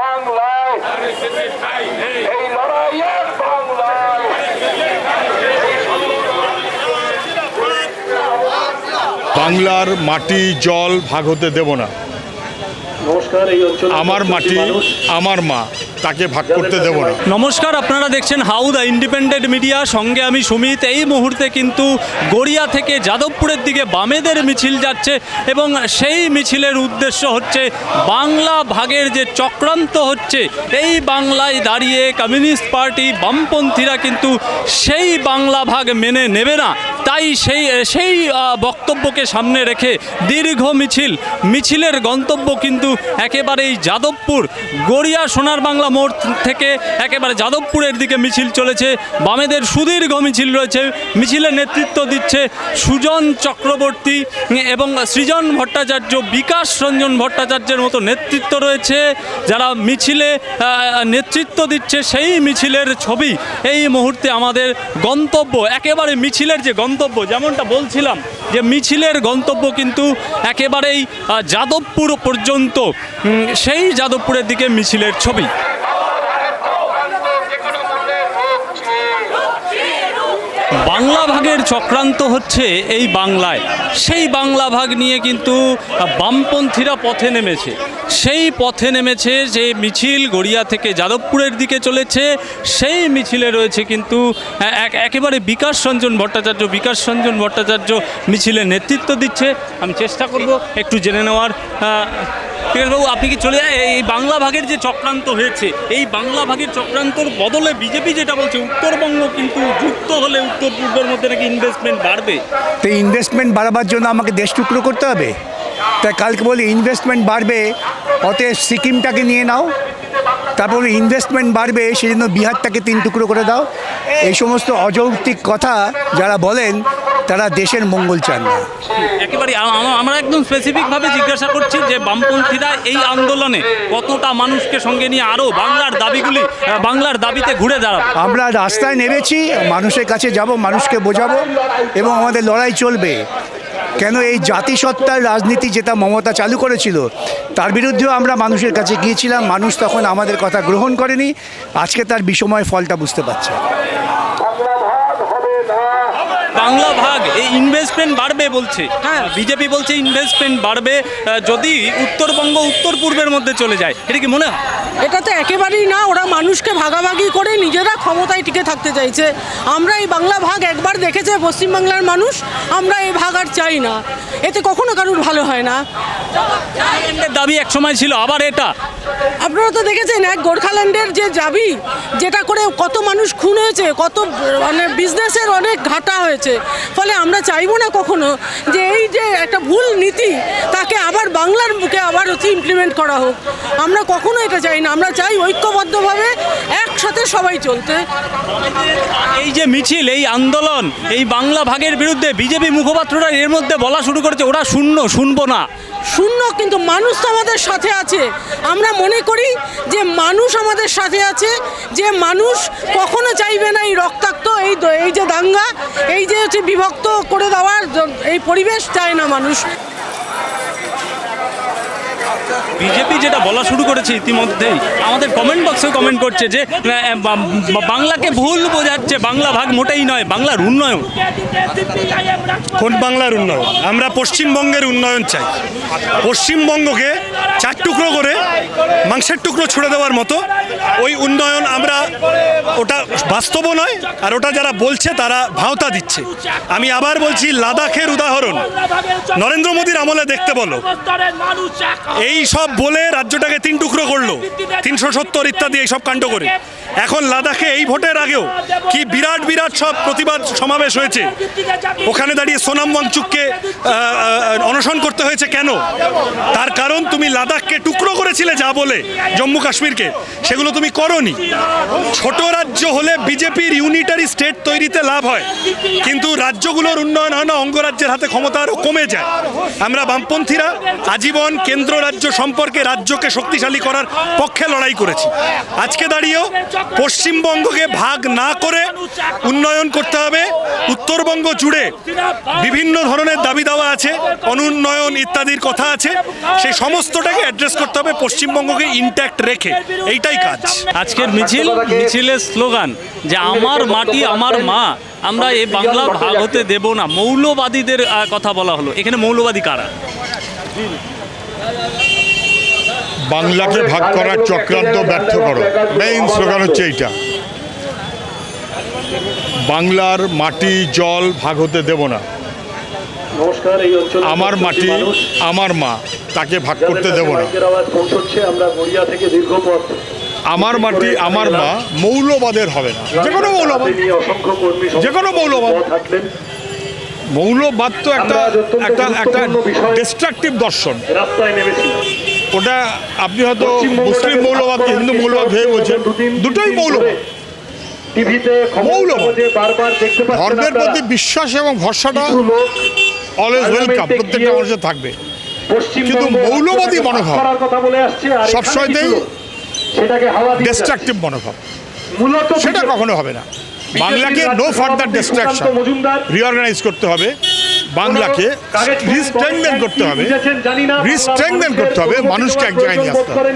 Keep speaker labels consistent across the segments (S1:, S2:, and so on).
S1: বাংলায়। এই লড়াইয়ের বাংলায়।
S2: বাংলার মাটি জল ভাগ হতে দেব না।
S3: নমস্কার এই অঞ্চলে
S2: আমার মাটি আমার মা। তাকে ভাগ করতে দেব না।
S4: নমস্কার, আপনারা দেখছেন হাউ দ্য ইন্ডিপেন্ডেন্ট মিডিয়া। সঙ্গে আমি সুমিত। এই মুহূর্তে কিন্তু গড়িয়া থেকে যাদবপুরের দিকে বামেদের মিছিল যাচ্ছে এবং সেই মিছিলের উদ্দেশ্য হচ্ছে বাংলা ভাগের যে চক্রান্ত হচ্ছে, এই বাংলায় দাঁড়িয়ে কমিউনিস্ট পার্টি বামপন্থীরা কিন্তু সেই বাংলা ভাগ মেনে নেবে না। তাই সেই সেই বক্তব্যকে সামনে রেখে দীর্ঘ মিছিল। মিছিলের গন্তব্য কিন্তু একেবারেই যাদবপুর। গড়িয়া সোনার বাংলা মোড় থেকে একেবারে যাদবপুরের দিকে মিছিল চলেছে। বামেদের সুদীর্ঘ মিছিল রয়েছে। মিছিলের নেতৃত্ব দিচ্ছে সুজন চক্রবর্তী এবং সৃজন ভট্টাচার্য, বিকাশ রঞ্জন ভট্টাচার্যের মতো নেতৃত্ব রয়েছে। যারা মিছিলে নেতৃত্ব দিচ্ছে সেই মিছিলের ছবি। এই মুহূর্তে আমাদের গন্তব্য, একেবারে মিছিলের যে গন্তব্য, যেমনটা বলছিলাম যে মিছিলের গন্তব্য কিন্তু একেবারেই যাদবপুর পর্যন্ত। সেই যাদবপুরের দিকে মিছিলের ছবি। বাংলা ভাগের চক্রান্ত হচ্ছে এই বাংলায়। সেই বাংলা ভাগ নিয়ে কিন্তু বামপন্থীরা পথে নেমেছে। সেই পথে নেমেছে যে মিছিল গড়িয়া থেকে যাদবপুরের দিকে চলেছে। সেই মিছিলে রয়েছে কিন্তু এক- একেবারে বিকাশ রঞ্জন ভট্টাচার্য। বিকাশ রঞ্জন ভট্টাচার্য মিছিলে নেতৃত্ব দিচ্ছে। আমি চেষ্টা করব একটু জেনে নেওয়ার বাবু, আপনি কি চলে যায়? এই বাংলা ভাগের যে চক্রান্ত হয়েছে, এই বাংলা ভাগের চক্রান্তর বদলে বিজেপি যেটা বলছে, উত্তরবঙ্গ কিন্তু যুক্ত হলে উত্তর পূর্বের মধ্যে নাকি ইনভেস্টমেন্ট বাড়বে?
S5: তো ইনভেস্টমেন্ট বাড়াবার জন্য আমাকে দেশ টুকরো করতে হবে? তাই কালকে বলি ইনভেস্টমেন্ট বাড়বে, অতএব সিকিমটাকে নিয়ে নাও। তারপর ইনভেস্টমেন্ট বাড়বে সেই জন্য বিহারটাকে তিন টুকরো করে দাও। এই সমস্ত অযৌক্তিক কথা যারা বলেন তারা দেশের মঙ্গল চান না।
S4: একেবারে আমরা একদম স্পেসিফিকভাবে জিজ্ঞাসা করছি যে বামপন্থীরা এই আন্দোলনে কতটা মানুষকে সঙ্গে নিয়ে আরও বাংলার দাবিগুলি বাংলার দাবিতে ঘুরে দাঁড়াবে?
S5: আমরা রাস্তায় নেমেছি মানুষের কাছে যাব মানুষকে বোঝাবো এবং আমাদের লড়াই চলবে। কেন এই জাতিসত্তার রাজনীতি যেটা মমতা চালু করেছিল তার বিরুদ্ধেও আমরা মানুষের কাছে গিয়েছিলাম। মানুষ তখন আমাদের কথা গ্রহণ করেনি। আজকে তার বিষময় ফলটা বুঝতে পারছে।
S1: বাংলা ভাগ
S4: এই ইনভেস্টমেন্ট বাড়বে বলছে। হ্যাঁ। বিজেপি বলছে ইনভেস্টমেন্ট বাড়বে যদি উত্তরবঙ্গ উত্তর পূর্বের মধ্যে চলে যায়। এটা কি মনে হয়?
S6: এটা তো একেবারেই না ওরা মানুষকে ভাগাভাগি করে নিজেরা ক্ষমতায় টিকে থাকতে চাইছে। আমরা এই বাংলা ভাগ একবার দেখেছে পশ্চিমবাংলার মানুষ আমরা এই ভাগ আর চাই না। এতে কখনো কারুর ভালো হয় না।
S4: দাবি এক সময় ছিল আবার এটা?
S6: আপনারা তো দেখেছেন এক গোর্খাল্যান্ডের যে দাবি যেটা করে কত মানুষ খুন হয়েছে কত মানে বিজনেসের অনেক ঘাটা হয়েছে। ফলে আমরা চাইব না কখনো যে এই যে একটা ভুল নীতি তাকে আবার বাংলার বুকে আবার হচ্ছে ইমপ্লিমেন্ট করা হোক। আমরা কখনো এটা চাই না আমরা চাই ঐক্যবদ্ধভাবে একসাথে সবাই চলতে।
S4: এই যে মিছিল এই আন্দোলন এই বাংলা ভাগের বিরুদ্ধে বিজেপি মুখপাত্ররা এর মধ্যে বলা শুরু করেছে ওরা শূন্য শুনব না।
S6: শূন্য কিন্তু মানুষ তো আমাদের সাথে আছে। আমরা মনে করি যে মানুষ আমাদের সাথে আছে যে মানুষ কখনো চাইবে না এই রক্তাক্ত এই যে দাঙ্গা এই যে হচ্ছে বিভক্ত করে দেওয়ার এই পরিবেশ চায় না মানুষ।
S4: বিজেপি যেটা বলা শুরু করেছে ইতিমধ্যেই, আমাদের কমেন্ট বক্সেও কমেন্ট করছে যে বাংলাকে ভুল বোঝাচ্ছে, বাংলা ভাগ মোটেই নয়, বাংলার উন্নয়ন।
S7: কোন বাংলার উন্নয়ন? আমরা পশ্চিমবঙ্গের উন্নয়ন চাই। পশ্চিমবঙ্গকে চার টুকরো করে, মাংসের টুকরো ছুড়ে দেওয়ার মতো, ওই উন্নয়ন আমরা, ওটা বাস্তবও নয়, আর ওটা যারা বলছে তারা ভাওতা দিচ্ছে। আমি আবার বলছি, লাদাখের উদাহরণ। নরেন্দ্র মোদীর আমলে দেখতে বলো। এই সব বলে রাজ্যটাকে তিন টুকরো করল। তিনশো সত্তর ইত্যাদি এই সব কাণ্ড করে। এখন লাদাখে এই ভোটের আগেও কি বিরাট বিরাট সব প্রতিবাদ সমাবেশ হয়েছে। ওখানে দাঁড়িয়ে সোনাম আহ, অনশন করতে হয়েছে কেন? তার কারণ তুমি লাদাখকে টুকরো করেছিলে যা বলে জম্মু কাশ্মীরকে। সেগুলো তুমি করনি। ছোট রাজ্য হলে বিজেপির ইউনিটারি স্টেট তৈরিতে লাভ হয়। কিন্তু রাজ্যগুলোর উন্নয়ন হয় না অঙ্গরাজ্যের হাতে ক্ষমতা আরও কমে যায়। আমরা বামপন্থীরা আজীবন কেন্দ্র রাজ্য সম্পর্কে রাজ্যকে শক্তিশালী করার পক্ষে লড়াই করেছি। আজকে দাঁড়িয়েও পশ্চিমবঙ্গকে ভাগ না করে উন্নয়ন করতে হবে। উত্তরবঙ্গ জুড়ে বিভিন্ন ধরনের দাবি দাওয়া আছে, অনুন্নয়ন ইত্যাদির কথা আছে। সেই সমস্তটাকে অ্যাড্রেস করতে হবে, পশ্চিমবঙ্গকে ইন্ট্যাক্ট রেখে। এইটাই কাজ।
S4: আজকের মিছিল, মিছিলের স্লোগান যে আমার মাটি, আমার মা, আমরা এই বাংলা ভাগ হতে দেব না। মৌলবাদীদের কথা বলা হলো। এখানে মৌলবাদী কারা?
S2: বাংলাকে ভাগ করার চক্রান্ত ব্যর্থ করো। মেইন স্লোগান হচ্ছে এইটা। বাংলার মাটি জল ভাগ হতে দেব না। আমার মাটি আমার মা তাকে ভাগ করতে দেব না।
S3: আমরা
S2: মাটি আমার মা মৌলবাদের হবে না। যে কোনো মৌলবাদ। যে কোনো মৌলবাদ। মৌলবাদ তো একটা একটা একটা ডিস্ট্রাকটিভ দর্শন।
S3: রাস্তায় নেমেছিলাম।
S2: ওটা আপনি হয়তো মুসলিম মৌলবাদ হিন্দু মৌলবাদ ভেবে বলছেন? দুটোই মৌলবাদ। ধর্মের প্রতি বিশ্বাস এবং ভরসাটা অলওয়েজ ওয়েলকাম প্রত্যেকটা মানুষের থাকবে। কিন্তু মৌলবাদী মনোভাব সবসময়তেই। ডিস্ট্রাকটিভ মনোভাব। সেটা কখনো হবে না। বাংলাকে নো ফার্দার ডিস্ট্রাকশন রিঅর্গানাইজ করতে হবে। বাংলাকে রিস্ট্রেংথেন করতে হবে।
S3: বুঝেছেন
S2: রিস্ট্রেংথেন করতে হবে মানুষকে এক জায়গায় নিয়ে আসতে হবে।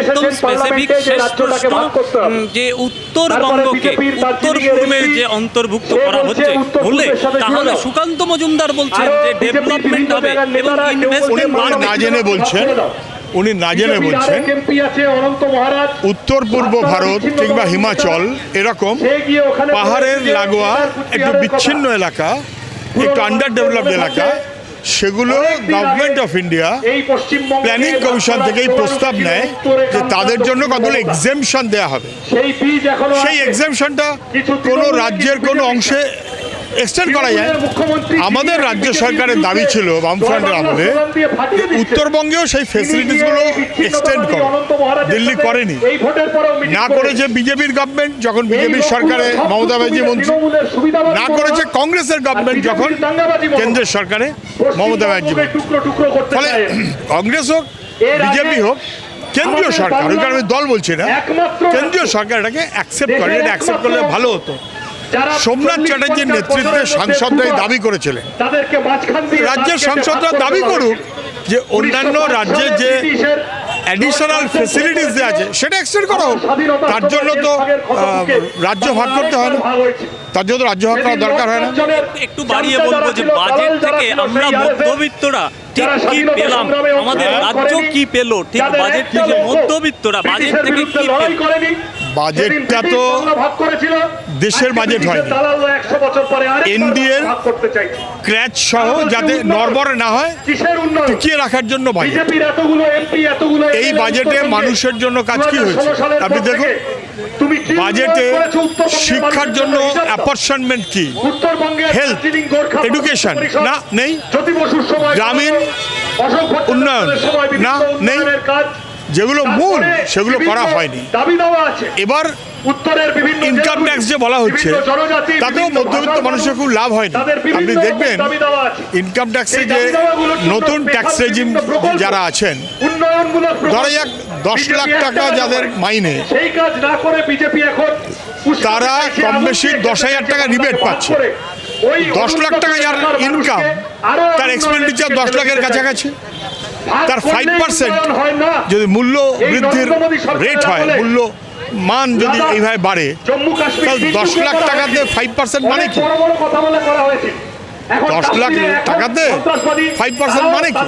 S4: একদম স্পেসিফিক
S3: যে
S4: শেষ প্রশ্ন
S3: ভাগ করতে হবে।
S4: উম, যে উত্তরবঙ্গকে উত্তর
S3: MP
S4: যে অন্তর্ভুক্ত করা হচ্ছে বলে তাহলে সুকান্ত মজুমদার বলছেন
S3: আরও
S4: যে ডেভেলপমেন্ট হবে এবং ইনভেস্টমেন্ট
S2: না জেনে বলছেন উনি না। জেনে বলছেন
S3: আরেক MP আছে অনন্ত মহারাজ।
S2: উত্তর পূর্ব ভারত কিংবা হিমাচল এরকম পাহাড়ের লাগোয়া একটু বিচ্ছিন্ন এলাকা একটু আন্ডার ডেভেলপড এলাকা সেগুলো government of India planning commission থেকে এই প্রস্তাব নেয় যে তাদের জন্য কতগুলো এক্সেমশন দেওয়া হবে।
S3: সেই।
S2: এক্সামশনটা কোনো রাজ্যের কোনো অংশে এক্সটেন্ড করা যায়। আমাদের রাজ্য সরকারের দাবি ছিল বামফ্রন্টের আমলে। উত্তরবঙ্গেও সেই ফেসিলিটিসগুলো এক্সটেন্ড করে দিল্লি করেনি। না করেছে বিজেপির গভর্নমেন্ট যখন বিজেপির সরকারে মমতা ব্যানার্জি মন্ত্রী না করেছে কংগ্রেসের গভর্নমেন্ট যখন কেন্দ্রের সরকারে মমতা ব্যানার্জি ফলে কংগ্রেস হোক বিজেপি হোক কেন্দ্রীয় সরকার ওই কারণে দল বলছি না কেন্দ্রীয় সরকার এটাকে অ্যাকসেপ্ট করে। এটা অ্যাকসেপ্ট করলে ভালো হতো। সোমনাথ চ্যাটার্জির নেতৃত্বে
S3: বছরের মধ্যে
S2: সাংসদরা এই
S3: দুবার
S2: দাবি করেছিলেন।
S3: তাদেরকে মাঝখান দিয়ে
S2: রাজ্যের সাংসদরা দাবি করুক যে অন্যান্য
S3: 1905
S2: রাজ্যে যে অ্যাডিশনাল ফেসিলিটিস যে আছে সেটা এক্সটেন্ড করা হোক। তার জন্য তো রাজ্য ভাগ করতে হয় না। তার জন্য তো রাজ্য ভাগ করার দরকার হয় না।
S4: একটু বাড়িয়ে বলব যে বাজেট থেকে আমরা মধ্যবিত্তরা ঠিক কি পেলাম? আমাদের রাজ্য কি পেল? ঠিক বাজেট থেকে মধ্যবিত্তরা বাজেট থেকে কি পেল?
S2: বাজেটটা তো দেশের বাজেট হয়নি। NDA ক্র্যাচ সহ যাতে নড়বড়ে না হয় টিকিয়ে রাখার জন্য এই বাজেটে মানুষের জন্য কাজ কি হয়েছে? আপনি দেখুন, বাজেটে শিক্ষার জন্য। অ্যাপার্টমেন্ট কি হেলথ, এডুকেশন, না, নেই। গ্রামীণ উন্নয়ন, না, নেই। যেগুলো মূল সেগুলো করা হয়নি।
S3: দাবি দেওয়া আছে।
S2: এবার
S3: উত্তরের বিভিন্ন
S2: ইনকাম ট্যাক্স যে বলা হচ্ছে তাতেও মধ্যবিত্ত মানুষের খুব লাভ হয়নি। আপনি দেখবেন। ইনকাম ট্যাক্সে যে নতুন ট্যাক্স রেজিম যারা আছেন ধরা যাক দশ লাখ টাকা যাদের মাইনে তারা কম বেশি
S3: দশ
S2: হাজার টাকা
S3: ভাগ
S2: পাচ্ছে। দশ লাখ টাকা যার ইনকাম তার এক্সপেন্ডিচার দশ লাখের কাছাকাছি। তার
S3: করলেই
S2: 5%
S3: উন্নয়ন হয় না।
S2: যদি মূল্য বৃদ্ধির রেট হয় মূল্য মান যদি এইভাবে বাড়ে তাহলে দশ লাখ টাকাতে
S3: ফাইভ
S2: পার্সেন্ট মানে কি? দশ লাখ টাকাতে ফাইভ
S3: পার্সেন্ট
S2: মানে কি?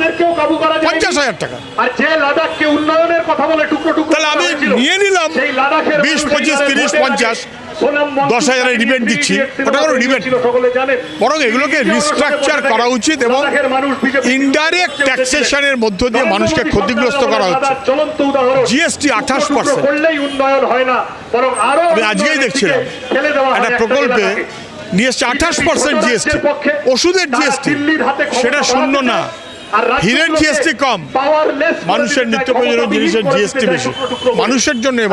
S2: পঞ্চাশ হাজার টাকা
S3: আর যে লাদাখকে উন্নয়নের কথা বলে টুকরো টুকরো
S2: তাহলে আমি
S3: করা হয়েছিল,
S2: নিয়ে নিলাম।
S3: সেই লাদাখের
S2: 20,
S3: মানুষ
S2: 25,
S3: এইবারে
S2: 30,
S3: ভোটের
S2: 50,
S3: আগে সোনাম মঞ্চে
S2: দশ হাজারের
S3: three
S2: দিচ্ছি। ওটা কোনো
S3: জানেন।
S2: বরং এগুলোকে রিস্ট্রাকচার করা উচিত এবং ইনডাইরেক্ট ট্যাক্সেশনের মধ্য দিয়ে মানুষকে ক্ষতিগ্রস্ত করা হচ্ছে।
S3: লাদাখ জ্বলন্ত উদাহরণ।
S2: GST
S3: টুকরো
S2: 28%
S3: টুকরো করলেই উন্নয়ন না বরং আরও
S2: আমি আজকেই দেখছিলাম। একটা প্রকল্পে। নিয়ে এসছে আঠাশ পার্সেন্ট জিএসটি ওষুধের জিএসটি সেটা শূন্য না। হীরের জিএসটি কম। মানুষের নিত্য প্রয়োজনীয় জিনিসের জিএসটি বেশি। মানুষের জন্য এ